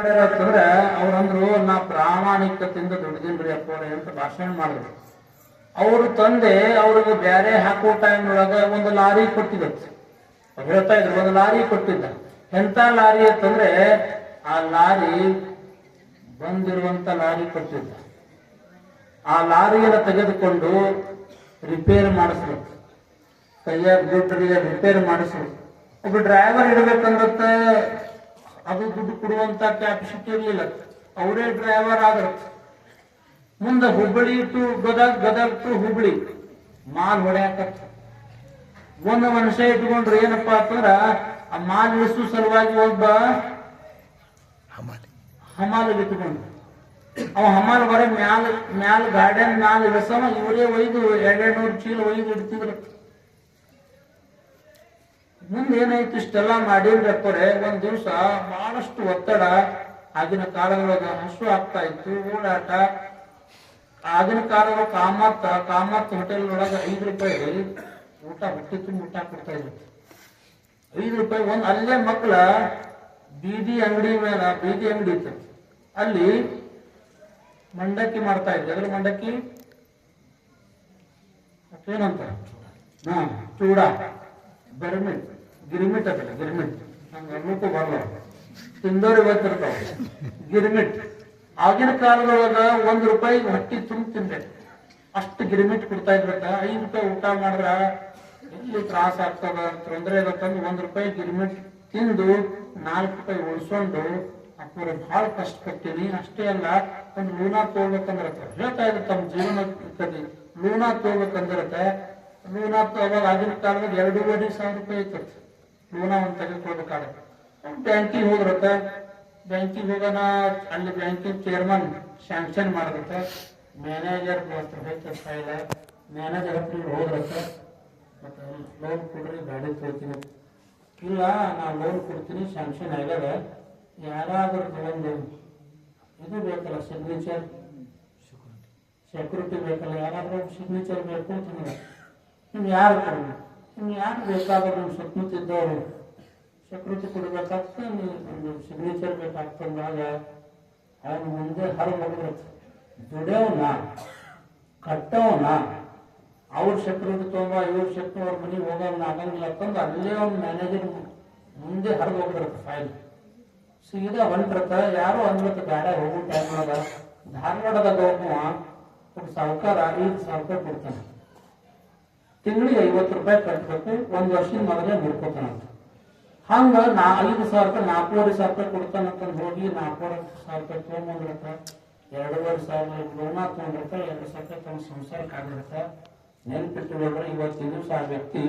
ಮಾಡ್ಯಾರ ಅಂತಂದ್ರೆ ಅವ್ರಂದ್ರು ನಾ ಪ್ರಾಮಾಣಿಕತೆಯಿಂದ ದುಡಿದಿನ್ರಿ ಅಪ್ಪವ್ರೆ ಅಂತ ಭಾಷಣ ಮಾಡಿದ್ರು. ಅವ್ರ ತಂದೆ ಅವ್ರಿಗೆ ಬ್ಯಾರೆ ಹಾಕೋ ಟೈಮ್ ಒಳಗ ಒಂದು ಲಾರಿ ಕೊಟ್ಟಿದ್ದಂತೆ ಹೇಳ್ತಾ ಇದ್ರು, ಒಂದು ಲಾರಿ ಕೊಟ್ಟಿದ್ದ. ಎಂತ ಲಾರಿ ಅಂತಂದ್ರೆ ಆ ಲಾರಿ ಬಂದಿರುವಂತ ಲಾರಿ ಕೊಟ್ಟಿದ್ದ. ಆ ಲಾರಿಯನ್ನು ತೆಗೆದುಕೊಂಡು ರಿಪೇರ್ ಮಾಡಿಸ್ಬೇಕು ಕೈಯಾಗ ದುಡ್ಡಿಗೆ ರಿಪೇರ್ ಮಾಡಿಸ್ಬೇಕು ಒಬ್ಬ ಡ್ರೈವರ್ ಇಡಬೇಕಂದ್ರತ್ತ ಅದು ದುಡ್ಡು ಕೊಡುವಂತ ಕ್ಯಾಪಾಸಿಟಿ ಇರ್ಲಿಲ್ಲ. ಅವರೇ ಡ್ರೈವರ್ ಆದ್ರ. ಮುಂದೆ ಹುಬ್ಬಳ್ಳಿ ಟು ಗದಗ್ ಗದಗ್ ಟು ಹುಬ್ಳಿ ಮಾಲ್ ಹೊಡ್ಯಾಕತ್ತ. ಒಂದು ಮನುಷ್ಯ ಇಟ್ಕೊಂಡ್ರೆ ಏನಪ್ಪಾ ಅಂತಂದ್ರ ಆ ಮಾಲ್ ಇಳಿಸು ಸಲುವಾಗಿ ಒಬ್ಬ ಹಮಾಲ್ ಇಟ್ಕೊಂಡ್ರು. ಅವ ಹಮಾಲ್ ಬರೀ ಮ್ಯಾಲ ಮ್ಯಾಲ ಗಾರ್ಡನ್ ಮ್ಯಾಲ ಇಳಿಸವ ಇವರೇ ಒಯ್ದು ಎರಡೆರಡು ನೂರು ಚೀಲ ಒಯ್ದು ಇಡ್ತಿದ್ರು. ಮುಂದೆ ಏನಾಯ್ತು? ಇಷ್ಟೆಲ್ಲ ಮಾಡಿರ್ಬೇಕಾರೆ ಒಂದ್ ದಿವಸ ಬಹಳಷ್ಟು ಒತ್ತಡ. ಆಗಿನ ಕಾಲದೊಳಗ ಹಸು ಆಗ್ತಾ ಇತ್ತು, ಓಡಾಟ. ಆಗಿನ ಕಾಲದ ಕಾಮತ್ ಕಾಮತ್ ಹೋಟೆಲ್ ಒಳಗ ಐದು ರೂಪಾಯಿ ಊಟ ಹೊಟ್ಟೆ ತುಂಬ ಊಟ ಕೊಡ್ತಾ ಇದ್ರು. ಐದು ರೂಪಾಯಿ ಒಂದ್ ಅಲ್ಲೇ ಮಕ್ಕಳ ಬೀದಿ ಅಂಗಡಿ ಮೇಲೆ, ಬೀದಿ ಅಂಗಡಿ ಇತ್ತು. ಅಲ್ಲಿ ಮಂಡಕ್ಕಿ ಮಾಡ್ತಾ ಇದ್ರು. ಅದ್ರ ಮಂಡಕ್ಕಿ? ಏನಂತ ಹಾ, ಚೂಡ. ಗಿರ್ಮಿಟ್ ಗಿರ್ಮಿಟ್ ಅದಲ್ಲ ಗಿರ್ಮಿಟ್. ನಂಗೆ ಅನ್ನಕ್ಕೂ ಬರಲ್ಲ ತಿಂದವರು ಗೊತ್ತಿರ್ತಾವ ಗಿರ್ಮಿಟ್. ಆಗಿನ ಕಾಲದೊಳಗ ಒಂದ್ ರೂಪಾಯಿ ಹೊಟ್ಟಿ ತುಂಬ ತಿಂದೆ ಅಷ್ಟು ಗಿರ್ಮಿಟ್ ಕೊಡ್ತಾ ಇದ್ರಕ್ಕ ಐದು ರೂಪಾಯಿ ಊಟ ಮಾಡಿದ್ರ ಎಲ್ಲಿ ತ್ರಾಸ ಆಗ್ತದ ತೊಂದರೆ ಇರತ್ತಂದ್ರೆ ಒಂದ್ ರೂಪಾಯಿ ಗಿರ್ಮಿಟ್ ತಿಂದು ನಾಲ್ಕು ರೂಪಾಯಿ ಉಳಿಸ್ಕೊಂಡು ಅಪ್ಪರ ಬಹಳ ಕಷ್ಟಪಡ್ತೀನಿ. ಅಷ್ಟೇ ಅಲ್ಲ, ಒಂದು ಲೂನಾ ತಗೋಬೇಕಂದ್ರತ್ತ ಹೇಳ್ತಾ ಇದ್ರು ತಮ್ಮ ಜೀವನ ಕದಿ ಲೂನಾ ತಗೋಬೇಕಂದ್ರತ್ತೆ ಲೂನಾ ಅವಾಗ ಆಗಿನ ಕಾಲದಲ್ಲಿ ಎರಡೂವರೆ ಸಾವಿರ ರೂಪಾಯಿ ಇತ್ತು. ಲೂನಾ ಒಂದು ತೆಗೆದುಕೊಳ್ಬೇಕಾದ್ರೆ ಬ್ಯಾಂಕಿಗೆ ಹೋದ್ರತ್ತ ಬ್ಯಾಂಕಿಗೆ ಹೋಗೋಣ, ಅಲ್ಲಿ ಬ್ಯಾಂಕಿನ ಚೇರ್ಮನ್ ಸ್ಯಾಂಕ್ಷನ್ ಮಾಡಿದತ್ತ ಮ್ಯಾನೇಜರ್ ಹತ್ರ ಫೈಲ ಮ್ಯಾನೇಜರ್ ಹತ್ರ ಹೋದ್ರತ್ತ ಮತ್ತೆ ಲೋನ್ ಕೊಡ್ರಿ, ಗಾಡಿ ತೊಳ್ತೀನಿ ಇಲ್ಲ ನಾ ಲೋನ್ ಕೊಡ್ತೀನಿ ಸ್ಯಾಂಕ್ಷನ್ ಆಗ್ಯದ ಯಾರಾದರೂ ಒಂದು ಇದು ಬೇಕಲ್ಲ ಸಿಗ್ನೇಚರ್ ಸೆಕ್ಯೂರಿಟಿ ಬೇಕಲ್ಲ, ಯಾರಾದರೂ ಸಿಗ್ನೇಚರ್ ಬೇಕು ಅಂತ ನಿಮ್ಗೆ ಯಾರು ಕೊಡೋಣ ನಿಮ್ಗೆ ಯಾಕೆ ಬೇಕಾದ್ರೆ ನಮ್ಮ ಸುತ್ತಮುತ್ತ ಇದ್ದವರು ಸೆಕ್ಯೂರಿಟಿ ಕೊಡಬೇಕಾಗ್ತದೆ ನೀವು ಸಿಗ್ನೇಚರ್ ಬೇಕಾಗ್ತಂದಾಗ ಅವನು ಮುಂದೆ ಹರ ಹೋಗ್ಬೇಕು ದುಡಿಯೋನ ಕಟ್ಟೋನ ಅವ್ರ ಸೆಕ್ಯೂರಿಟಿ ತಗೊಂಬ ಇವ್ರ ಸೆಕ್ಯೂರಿಟಿ ಅವ್ರ ಮನೆಗೆ ಹೋಗೋಣ ಆಗಂಗಿಲ್ಲ ಅಂತಂದು ಅಲ್ಲೇ ಅವ್ನ ಮ್ಯಾನೇಜರ್ ಮುಂದೆ ಹರಿದು ಹೋಗ್ಬಿಡ್ರತ್ತೆ ಫೈಲ್ ಸೀದಾ ಹೊಂಟ್ರತ ಯಾರು ಅಂದ್ರತ ಬೇಡ ಹೋಗೋ ಟೈಮ್ ಒಳಗ ಧಾರವಾಡದಾಗ ಹೋಗುವ ಸಾವುಕಾರ ಸಾವಿರ ರೂಪಾಯಿ ಕೊಡ್ತಾನೆ ತಿಂಗಳಿಗೆ ಐವತ್ತು ರೂಪಾಯಿ ಕಟ್ಟಬೇಕು ಒಂದು ವರ್ಷದ ಮೊದಲೇ ಮುಡ್ಕೋತಾನಂತ ಹಂಗ ನಾ ಐದು ಸಾವಿರ ರೂಪಾಯಿ, ನಾಲ್ಕೂವರೆ ಸಾವಿರ ರೂಪಾಯಿ ಕೊಡ್ತಾನಂತಂದು ಹೋಗಿ, ನಾಲ್ಕೂವರೆ ಸಾವಿರ ರೂಪಾಯಿ ತೊಗೊಂಬಂದ್ರತ ಎರಡೂವರೆ ಸಾವಿರ ಲೋನ ತೊಗೊಂಡ್ರತ ಎರಡು ಸಾವಿರ ರೂಪಾಯಿ ತಮ್ಮ ಸಂಸಾರಕ್ಕೆ ಆಗಿರತ್ತ ನೆನ್ಪಿಟ್ಟುಕೊಂಡ್ರೆ ಇವತ್ತಿನ ದಿವಸ ಆ ವ್ಯಕ್ತಿ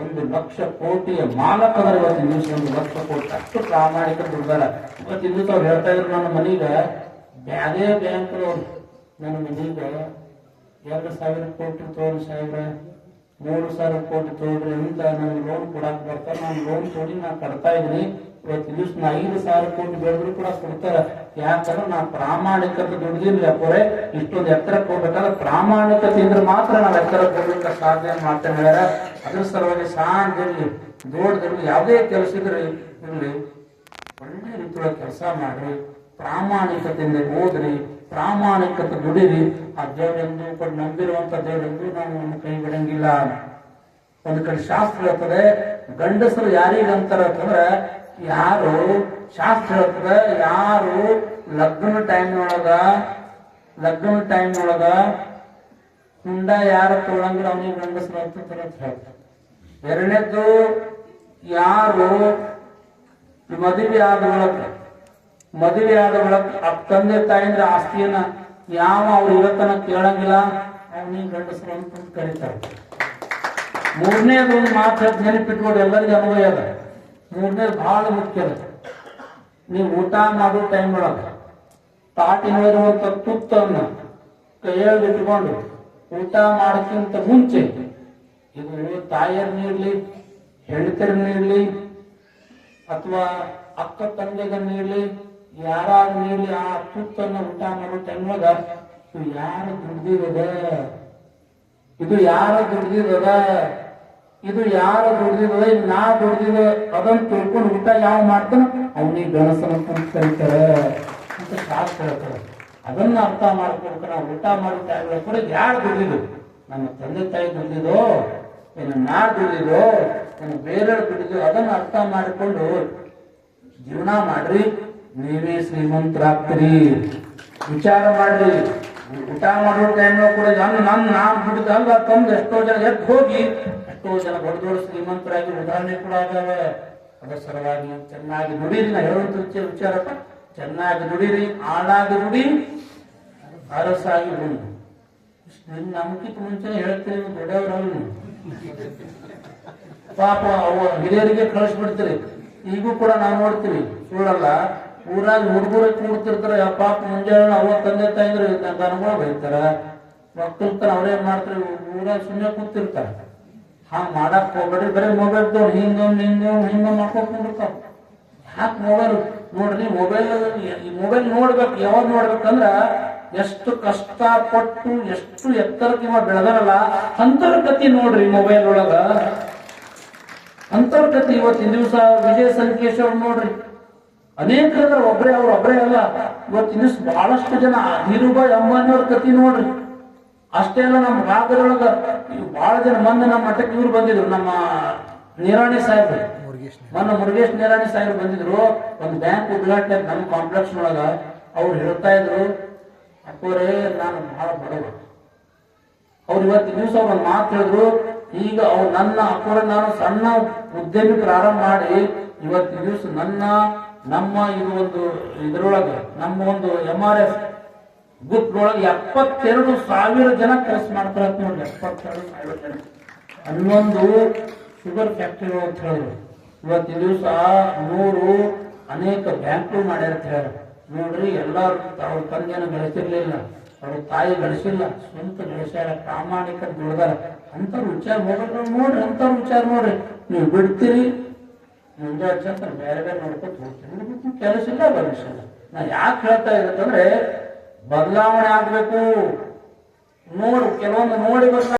ಒಂದು ಲಕ್ಷ ಕೋಟಿಯ ಮಾಲಕರ ಇವತ್ತಿನ ದಿವಸ ಒಂದು ಲಕ್ಷ ಕೋಟಿ. ಅಷ್ಟು ಪ್ರಾಮಾಣಿಕ ದುಡ್ಡಾರ. ಇವತ್ತು ದಿವಸ ಅವ್ರು ಹೇಳ್ತಾ ಇದ್ರು ನನ್ನ ಮನೀಗ ಬ್ಯಾದೇ ಬ್ಯಾಂಕ್ ನನ್ನ ಮನೀಗ ಎರಡು ಸಾವಿರ ಕೋಟಿ ತೋರಿ ಸಾವಿರ ಮೂರು ಸಾವಿರ ಕೋಟಿ ಅಂತ ನನಗೆ ಲೋನ್ ಕೊಡಕ್ ಬರ್ತಾರೆ. ನಾನು ಲೋನ್ ತೊಡಿ ನಾ ಕಟ್ತಾ ಇದೀನಿ ಇವತ್ತು ದಿವಸ ನಾ ಐದು ಸಾವಿರ ಕೋಟಿ ಬೆಳೆದ್ರು ಕೂಡ ಕೊಡ್ತಾರ. ಯಾಕಂದ್ರೆ ನಾ ಪ್ರಾಮಾಣಿಕತೆ ದುಡ್ದಿಲ್ಲ ಅಪ್ಪರೆ ಇಷ್ಟೊಂದು ಎತ್ತರಕ್ಕೆ ಹೋಗ್ಬೇಕಾದ್ರೆ ಪ್ರಾಮಾಣಿಕತೆ ಇದ್ರೆ ಮಾತ್ರ ನಾವು ಎತ್ತರಕ್ಕೆ ಹೋಗ್ಲಿಕ್ಕೆ ಸಾಧ್ಯ ಮಾಡ್ತೇನೆ ಹೇಳ್ಯಾರ. ಅದ್ರ ಸಲುವಾಗಿ ಇರ್ಲಿ ದೊಡ್ಡದಿರ್ಲಿ ಯಾವುದೇ ಕೆಲಸ ಇದ್ರೆ ಇರ್ಲಿ ಒಳ್ಳೆ ರೀತಿಯೊಳಗೆ ಕೆಲಸ ಮಾಡ್ರಿ. ಪ್ರಾಮಾಣಿಕತೆಯಿಂದ ಓದ್ರಿ. ಪ್ರಾಮಾಣಿಕತೆ ದುಡಿರಿ. ಆ ದೇವರೆಂದು ಕೂಡ ನಂಬಿರುವಂತ ದೇವರೆಂದು ನಾವು ನಮ್ಮ ಕೈ ಬಿಡಂಗಿಲ್ಲ. ಒಂದು ಕಡೆ ಶಾಸ್ತ್ರ ಹೇಳ್ತದೆ, ಗಂಡಸರು ಯಾರಿಗಂತಾರ ಅಂತಂದ್ರೆ, ಯಾರು ಶಾಸ್ತ್ರ ಹೇಳ್ತದೆ, ಯಾರು ಲಗ್ನ ಟೈಮ್ ಒಳಗ ಲಗ್ನ ಟೈಮ್ ಒಳಗ ಹುಂಡ ಯಾರ ತೊಗೊಳಂಗಿಲ್ಲ ಅವನಿಗೆ ಗಂಡಸರು ಅಂತ ಹೇಳ್ತಾರೆ. ಎರಡನೇದ್ದು, ಯಾರು ಮದುವೆ ಆದ ಒಳಗ ಮದುವೆ ಆದ ಒಳಗ ಆ ತಂದೆ ತಾಯಿಂದ್ರ ಆಸ್ತಿಯನ್ನ ಯಾವ ಅವ್ರು ಇವತ್ತನ ಕೇಳಂಗಿಲ್ಲ. ಅವನಿಗೆ ಗಂಡಸರು ಅಂತ ಕರೀತಾರೆ. ಮೂರನೇದು ಒಂದು ಮಾತು ಹೇಳ್ತ ನೆನಪಿಟ್ಕೊಂಡು ಎಲ್ಲರಿಗೂ ಅನುಭವ ಅದ ಮೂರನೇದು ಬಹಳ ಮುಖ್ಯ ಅದ. ನೀವು ಊಟ ಮಾಡೋ ಟೈಮ್ ಒಳಗ ತಾಟಿನಲ್ಲಿರುವಂತ ತುತ್ತನ್ನ ಕೈಯಲ್ಲಿ ಇಟ್ಕೊಂಡು ಊಟ ಮಾಡೋಕ್ಕಿಂತ ಮುಂಚೆ ಇದು ತಾಯಿಯರ್ ನೀಡ್ಲಿ ಹೆಂಡತಿಯರ್ ನೀಡ್ಲಿ ಅಥವಾ ಅಕ್ಕ ತಂದೆಗ ನೀಡ್ಲಿ ಯಾರಾಗ ಮೇಲೆ ಆ ತುತ್ತನ್ನು ಊಟ ಮಾಡೋ ಟೈಮ್ ಒಳಗ ಇದು ಯಾರು ದುಡ್ದಿರದ? ಇದು ಯಾರ ದುಡ್ದಿರದ? ಇದು ಯಾರ ದುಡ್ದಿರದ? ಇದು ನಾ ದುಡ್ದಿದೆ ಅದನ್ನು ತಿಳ್ಕೊಂಡು ಊಟ ಯಾವ ಮಾಡ್ತಾನ ಅವನಿಗೆ ಗಣಸನ ಕರೀತಾರೆ. ಅಂತ ಶಾಸ್ತ್ರ ಹೇಳ್ತಾರೆ. ಅದನ್ನ ಅರ್ಥ ಮಾಡ್ಕೊಡ್ಕ ನಾವು ಊಟ ಮಾಡೋ ಟೈಮ್ನಾಗ ಕೂಡ ಯಾರು ದುಡಿದು ನಮ್ಮ ತಂದೆ ತಾಯಿ ದುಡಿದೋ ಏನು ನಾ ದುಡಿದೋ ನನ್ನ ಬೇರೆ ದುಡ್ಡಿದ್ರು ಅದನ್ನ ಅರ್ಥ ಮಾಡಿಕೊಂಡು ಜೀವನ ಮಾಡ್ರಿ. ನೀವೇ ಶ್ರೀಮಂತರಾಗ್ತೀರಿ. ವಿಚಾರ ಮಾಡ್ರಿ. ಊಟ ಮಾಡೋ ಟೈಮ್ನಾಗ ಕೂಡ ನಾನು ನನ್ನ, ನಾನು ಬಿಡ್ದಲ್ಲ ತಂದು ಎಷ್ಟೋ ಜನ ಎದ್ದು ಹೋಗಿ, ಎಷ್ಟೋ ಜನ ದೊಡ್ಡ ದೊಡ್ಡ ಶ್ರೀಮಂತರಾಗಿ ಉದಾಹರಣೆ ಕೂಡ ಆಗಾವೆ ಅದರ ಸಲುವಾಗಿ ಚೆನ್ನಾಗಿ ದುಡೀರಿ ನಾ ಹೇಳುವಂತ ವಿಚಾರ, ವಿಚಾರಪ್ಪ. ಚೆನ್ನಾಗಿ ದುಡೀರಿ ಆಳಾಗಿ ದುಡಿ ಅರಸಾಗಿ ಉಣ್ಣು ನಿನ್ನ ನಮ್ಗಿಂತ ಮುಂಚೆ ಹೇಳ್ತೀರಿ ದೊಡ್ಡವರನ್ನು ಪಾಪ ಅವ ಹಿರಿಯರಿಗೆ ಕಳಿಸ್ಬಿಡ್ತೀರಿ ಈಗೂ ಕೂಡ ನಾವು ನೋಡ್ತೀವಿ. ಸುಳ್ಳಲ್ಲ. ಊರಾಗ ಹುಡುಗರು ಕೂಡ್ತಿರ್ತಾರ ಪಾಪ ಮುಂಜಾನೆ ಅವ ತಂದೆ ತಾಯಿದ್ರು ದನಗಳು ಬೈತಾರ. ತರ ಅವ್ರೇನ್ ಮಾಡ್ತಾರೆ, ಊರಾಗ ಸುಮ್ಮನೆ ಕೂತಿರ್ತಾರ. ಹಾ ಮಾಡಕ್ ಹೋಗ್ಬೇಡ್ರಿ, ಬರೀ ಮೊಬೈಲ್ ತೋರ್ ಹಿಂಗ ಹಿಂಗ ಹಿಂಗ ಮಾಡ್ಕೊಂಡಿರ್ತಾವ ಯಾಕೆ ಮೊಬೈಲ್ ನೋಡ್ರಿ ಮೊಬೈಲ್ ಈ ಮೊಬೈಲ್ ನೋಡ್ಬೇಕು, ಯಾವಾಗ ನೋಡ್ಬೇಕಂದ್ರ ಎಷ್ಟು ಕಷ್ಟಪಟ್ಟು, ಎಷ್ಟು ಎತ್ತರಕ್ಕೆ ಇವ ಬೆಳೆದಾರಲ್ಲ, ಅಂತರ್ಗತಿ ನೋಡ್ರಿ ಮೊಬೈಲ್ ಒಳಗ. ಅಂತರ್ಗತಿ ಇವತ್ತಿನ ದಿವಸ ವಿಜಯ ಸಂಕೇಶ್ ಅವ್ರು ನೋಡ್ರಿ. ಅನೇಕ ಒಬ್ಬರೇ ಅವ್ರು ಒಬ್ಬರೇ ಅಲ್ಲ. ಇವತ್ತಿನ ಬಹಳಷ್ಟು ಜನ ಧೀರುಭಾಯಿ ಅಂಬಾನಿಯವ್ರ ಕತಿ ನೋಡ್ರಿ. ಅಷ್ಟೇ ಅಲ್ಲ ನಮ್ಮ ಭಾಗದೊಳಗ ಬಹಳ ಜನ ಮೊನ್ನೆ ನಮ್ಮ ಮಠಕ್ಕೆ ಇವ್ರು ಬಂದಿದ್ರು. ನಮ್ಮ ನಿರಾಣಿ ಸಾಹೇಬ್ರು. ಮೊನ್ನೆ ಮುರುಗೇಶ್ ನಿರಾಣಿ ಸಾಹೇಬ್ರು ಬಂದಿದ್ರು. ಒಂದು ಬ್ಯಾಂಕ್ ಉದ್ಘಾಟನೆ ನಮ್ಮ ಕಾಂಪ್ಲೆಕ್ಸ್ ಒಳಗ ಅವ್ರು ಹೇಳ್ತಾ ಇದ್ರು ಅಪ್ಪೋರೇ ನಾನು ಬಹಳ ಬಡವ. ಅವ್ರು ಇವತ್ತಿನ ದಿವಸ ಅವ್ರು ಒಂದು ಮಾತು ಹೇಳಿದ್ರು. ಈಗ ಅವ್ರು ನನ್ನ ಅಪ್ಪರ ನಾನು ಸಣ್ಣ ಉದ್ಯಮಿ ಪ್ರಾರಂಭ ಮಾಡಿ ಇವತ್ತಿನ ದಿವಸ ನನ್ನ ನಮ್ಮ ಇದು ಒಂದು ಇದರೊಳಗೆ ನಮ್ಮ ಒಂದು ಎಂ ಆರ್ ಎಸ್ ಗ್ರೂಪ್ ಒಳಗೆ ಎಪ್ಪತ್ತೆರಡು ಸಾವಿರ ಜನ ಕೆಲಸ ಮಾಡ್ತಾರೆ ನೋಡಿ, ಎಪ್ಪತ್ತೆರಡು ಸಾವಿರ ಜನ. ಹನ್ನೊಂದು ಶುಗರ್ ಫ್ಯಾಕ್ಟರಿ ಅಂತ ಹೇಳಿದ್ರು. ಇವತ್ತು ದಿವಸ ನೂರು ಅನೇಕ ಬ್ಯಾಂಕ್ಗಳು ಮಾಡ್ಯಾರ ಅಂತ ಹೇಳ್ಯಾರ. ನೋಡ್ರಿ, ಎಲ್ಲರೂ ಅವ್ರ ತಂದೆನ ಗಳಿಸಿರ್ಲಿಲ್ಲ, ಅವ್ರ ತಾಯಿ ಗಳಿಸಿಲ್ಲ, ಸ್ವಂತ ಗಳಿಸ್ಯಾರ ಪ್ರಾಮಾಣಿಕ ದುಡ್ದಾರ. ಅಂತ ವಿಚಾರ ಹೋಗ್ರಿ ನೋಡ್ರಿ ಅಂತ ವಿಚಾರ ನೋಡ್ರಿ ನೀವು ಬಿಡ್ತೀರಿ ಮುಂಜಾನೆ ಅಂತ ಬೇರೆ ಬೇರೆ ನೋಡ್ಕೊತ ಹೋಗ್ತೀನಿ. ಕೆಲಸ ಇಲ್ಲ ಮನುಷ್ಯನ ನಾನು ನಾ ಯಾಕೆ ಹೇಳ್ತಾ ಇರುತ್ತಂದ್ರೆ ಬದಲಾವಣೆ ಆಗಬೇಕು. ನೋಡು ಕೆಲವೊಂದು ನೋಡಿ ಬದಲಾವಣೆ